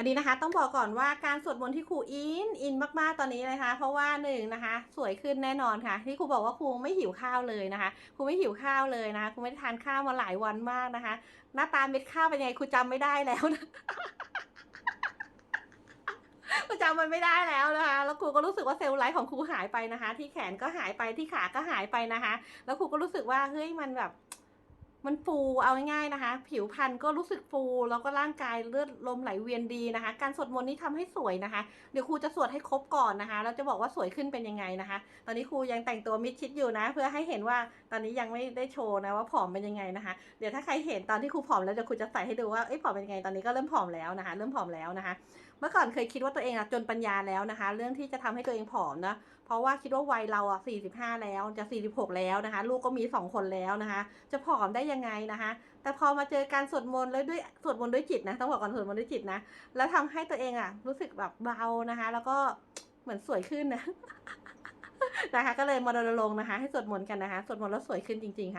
อันนี้นะคะต้องบอกก่อนว่าการสวดมนต์ที่ครูอินอินมากๆตอนนี้เลยนะคะเพราะว่าหนึ่งนะคะ สวยขึ้นแน่นอนค่ะ ที่ครูบอกว่าครูไม่หิวข้าวเลยนะคะครูไม่หิวข้าวเลยนะคะครูไม่ได้ทานข้าวมาหลายวันมากนะคะ หน้าตาเม็ดข้าวเป็นยังไงครูจำไม่ได้แล้วนะครูจำมันไม่ได้แล้วนะคะ แล้วครูก็รู้สึกว่าเซลล์ไลท์ของครูหายไปนะคะ ที่แขนก็หายไปที่ขาก็หายไปนะคะ แล้วครูก็รู้สึกว่าเฮ้ยมันแบบ มันฟูเอาง่ายๆนะคะ ผิวพรรณก็รู้สึกฟูแล้วก็ร่างกายเลือดลมไหลเวียนดีนะคะ การสวดมนต์นี่ทำให้สวยนะคะ เดี๋ยวครูจะสวดให้ครบก่อนนะคะแล้วจะบอกว่าสวยขึ้นเป็นยังไงนะคะ ตอนนี้ครูยังแต่งตัวมิดชิดอยู่นะ เพื่อให้เห็นว่าตอนนี้ยังไม่ได้โชว์นะว่าผอมเป็นยังไงนะคะ เดี๋ยวถ้าใครเห็นตอนที่ครูผอมแล้วเดี๋ยวครูจะใส่ให้ดูว่าเอ้ยผอมเป็นยังไงตอนนี้ก็เริ่มผอมแล้วนะคะ เริ่มผอมแล้วนะคะ เมื่อก่อนเคยคิดว่าตัวเองอะจนปัญญาแล้วนะคะ เรื่องที่จะทำให้ตัวเองผอมนะเพราะว่าคิดว่าวัยเราอะ45 แล้วจะ 46 แล้วนะคะ ลูกก็มี 2 คนแล้วนะคะ จะผอมได้ยังไงนะคะ แต่พอมาเจอการสวดมนต์แล้วด้วยสวดมนต์ด้วยจิตนะต้องบอกก่อนสวดมนต์ด้วยจิตนะ แล้วทำให้ตัวเองอะรู้สึกแบบเบานะคะ แล้วก็เหมือนสวยขึ้นนะนะคะ ก็เลยมาดลงนะคะ ให้สวดมนต์กันนะคะสวดมนต์แล้วสวยขึ้นจริงๆค่ะ